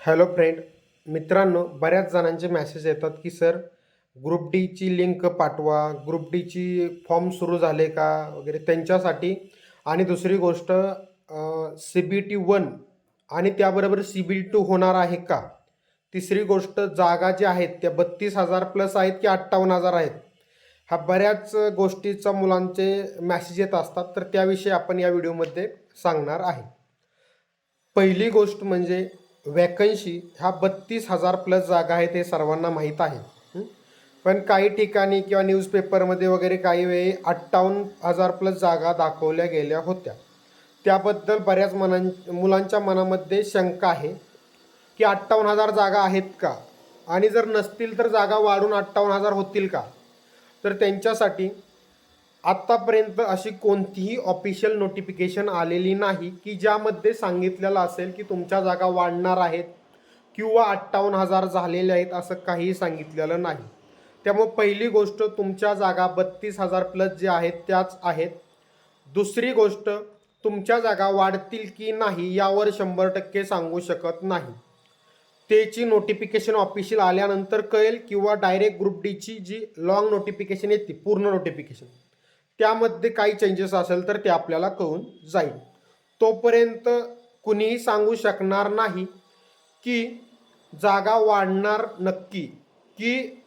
Hello friend मित्रांनो बऱ्याच जणांचे मॅसेज येतात की सर ग्रुप डीची लिंक पाठवा. ग्रुप डीची फॉर्म सुरू झाले का? वगैरे त्यांच्यासाठी. आणि दुसरी गोष्ट सी बी टी वन आणि त्याबरोबर सी बी टू होणार आहे का? तिसरी गोष्ट जागा ज्या आहेत त्या बत्तीस हजार प्लस आहेत की अठ्ठावन्न हजार आहेत? ह्या बऱ्याच गोष्टीचा मुलांचे मॅसेज येत असतात तर त्याविषयी आपण या व्हिडिओमध्ये सांगणार आहे. पहिली गोष्ट म्हणजे वॅकन्सी ह्या बत्तीस हजार प्लस जागा आहेत हे सर्वांना माहीत आहे. पण काही ठिकाणी किंवा न्यूजपेपरमध्ये वगैरे काही वेळी अठ्ठावन्न हजार प्लस जागा दाखवल्या गेल्या होत्या. त्याबद्दल बऱ्याच मनां मुलांच्या मनामध्ये शंका आहे की अठ्ठावन्न हजार जागा आहेत का? आणि जर नसतील तर जागा वाढून अठ्ठावन्न हजार होतील का? तर त्यांच्यासाठी आत्तापर्यंत अशी कोणतीही ऑफिशियल नोटिफिकेशन आलेली नाही की ज्यामध्ये सांगितलेलं असेल की तुमच्या जागा वाढणार आहेत किंवा अठ्ठावन्न हजार झालेल्या आहेत असं काहीही सांगितलेलं नाही. त्यामुळे पहिली गोष्ट तुमच्या जागा बत्तीस हजार प्लस जे आहेत त्याच आहेत. दुसरी गोष्ट तुमच्या जागा वाढतील की नाही यावर शंभर टक्के सांगू शकत नाही. त्याची नोटिफिकेशन ऑफिशियल आल्यानंतर कळेल किंवा डायरेक्ट ग्रुप डीची जी लॉंग नोटिफिकेशन येते पूर्ण नोटिफिकेशन त्यामध्ये काही चेंजेस असेल तर ते आपल्याला कळून जाईल. तोपर्यंत कुणीही सांगू शकणार नाही की जागा वाढणार नक्की. की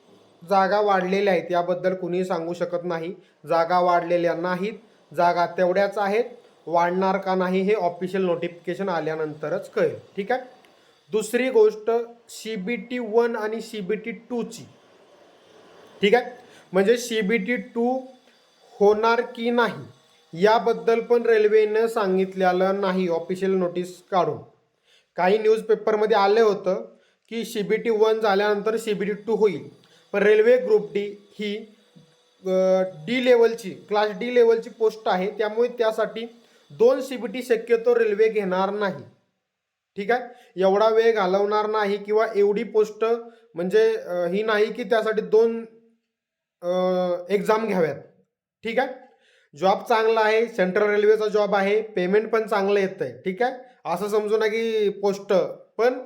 जागा वाढलेल्या आहेत याबद्दल कुणीही सांगू शकत नाही. जागा वाढलेल्या नाहीत. जागा तेवढ्याच आहेत. वाढणार का नाही हे ऑफिशियल नोटिफिकेशन आल्यानंतरच कळेल. ठीक आहे? दुसरी गोष्ट सी बी टी वन आणि सी बी टी टूची ठीक आहे? म्हणजे सी बी टी टू होणार की नाही याबद्दल पण रेल्वेनं सांगितलेलं नाही ऑफिशियल नोटीस काढून. काही न्यूजपेपरमध्ये आलं होतं की सी बी टी वन झाल्यानंतर सी बी टी टू होईल. पण रेल्वे ग्रुप डी ही डी लेवलची क्लास डी लेवलची पोस्ट आहे. त्यामुळे त्यासाठी दोन सी बी टी शक्यतो रेल्वे घेणार नाही. ठीक आहे? एवढा वेळ घालवणार नाही किंवा एवढी पोस्ट म्हणजे ही नाही की त्यासाठी दोन एक्झाम घ्याव्यात. ठीक आहे? जॉब चांगला आहे सेंट्रल रेल्वेचा जॉब आहे पेमेंट पण चांगलं येतं आहे ठीक आहे? असं समजू ना की पोस्ट पण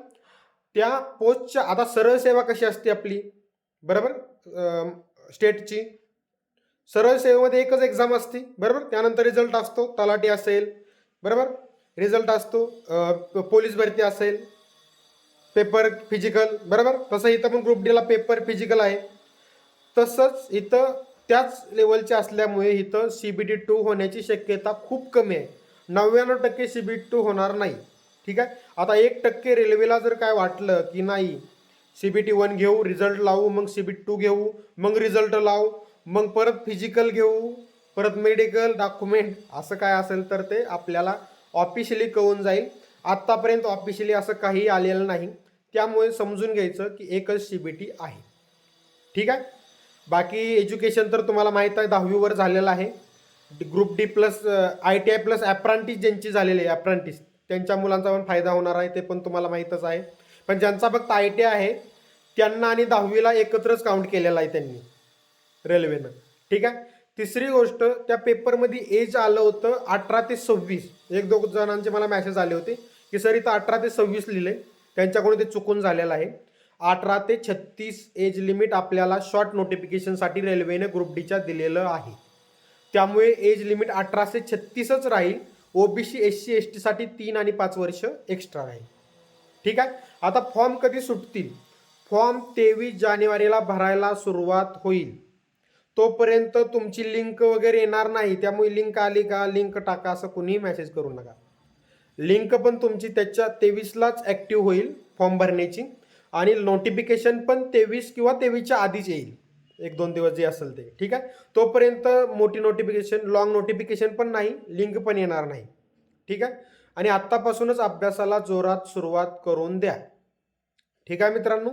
त्या पोस्टच्या आता सरळ सेवा कशी असते आपली? बरोबर? स्टेटची सरळ सेवेमध्ये एकच एक्झाम असते बरोबर? त्यानंतर रिझल्ट असतो तलाठी असेल बरोबर? रिझल्ट असतो पोलीस भरती असेल पेपर फिजिकल बरोबर? तसं इथं पण ग्रुप डीला पेपर फिजिकल आहे. तसंच इथं त्याच लेवलचे असल्यामुळे इथं सी बी टी टू होण्याची शक्यता खूप कमी आहे. नव्याण्णव टक्के सी बी टी टू होणार नाही. ठीक आहे? आता एक टक्के रेल्वेला जर काय वाटलं की नाही सी बी टी वन घेऊ रिझल्ट लावू मग सी बी टी टू घेऊ मग रिझल्ट लावू मग परत फिजिकल घेऊ परत मेडिकल डॉक्युमेंट असं काय असेल तर ते आपल्याला ऑफिशियली कळून जाईल. आत्तापर्यंत ऑफिशियली असं काही आलेलं नाही. त्यामुळे समजून घ्यायचं की एकच सी बी टी आहे. ठीक आहे? बाकी एज्युकेशन तर तुम्हाला माहीत आहे दहावीवर झालेलं आहे. Group D plus I T I plus apprentice ज्यांची झालेली आहे ॲप्रांटिस त्यांच्या मुलांचा पण फायदा होणार आहे ते पण तुम्हाला माहीतच आहे. पण ज्यांचा फक्त आय टी आहे त्यांना आणि दहावीला एकत्रच काउंट केलेला आहे त्यांनी रेल्वेनं ठीक आहे? तिसरी गोष्ट त्या पेपरमध्ये एज आलं होतं अठरा ते सव्वीस. एक दोन जणांचे मला मॅसेज आले होते की सर इथं अठरा ते सव्वीस लिहिले त्यांच्याकडून ते चुकून झालेलं आहे. अठरा ते छत्तीस एज लिमिट आपल्याला शॉर्ट नोटिफिकेशनसाठी रेल्वेने ग्रुप डीच्या दिलेलं आहे. त्यामुळे एज लिमिट अठरा ते छत्तीसच राहील. ओबीसी एस सी एस टीसाठी तीन आणि पाच वर्ष एक्स्ट्रा राहील. ठीक आहे? आता फॉर्म कधी सुटतील? फॉर्म तेवीस जानेवारीला भरायला सुरुवात होईल. तोपर्यंत तुमची लिंक वगैरे येणार नाही त्यामुळे लिंक आली का लिंक टाका असं कुणीही मेसेज करू नका. लिंक पण तुमची त्याच्या तेवीसलाच ॲक्टिव्ह होईल फॉर्म भरण्याची. आणि नोटिफिकेशन पण तेवीस किंवा तेवीसच्या आधीच येईल. एक दोन दिवस जे असेल ते. ठीक आहे? तोपर्यंत मोठी नोटिफिकेशन लॉंग नोटिफिकेशन पण नाही लिंक पण येणार नाही. ठीक आहे? आणि आत्तापासूनच अभ्यासाला जोरात सुरुवात करून द्या. ठीक आहे मित्रांनो?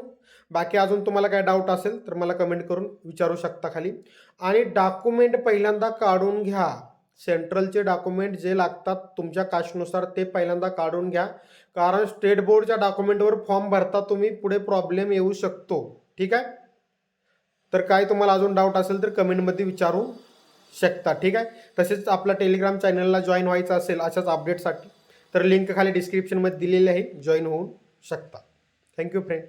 बाकी अजून तुम्हाला काय डाऊट असेल तर मला कमेंट करून विचारू शकता खाली. आणि डॉक्युमेंट पहिल्यांदा काढून घ्या. सेंट्रलचे डॉक्युमेंट जे लागतात तुमच्या कास्टनुसार ते पहिल्यांदा काढून घ्या. कारण स्टेट बोर्डच्या डॉक्युमेंटवर फॉर्म भरता तुम्ही पुढे प्रॉब्लेम येऊ शकतो. ठीक आहे? तर काय तुम्हाला अजून डाऊट असेल तर कमेंटमध्ये विचारू शकता. ठीक आहे? तसेच आपला टेलिग्राम चॅनलला जॉईन व्हायचं असेल अशाच अपडेटसाठी तर लिंक खाली डिस्क्रिप्शनमध्ये दिलेली आहे. जॉईन होऊ शकता. Thank you friend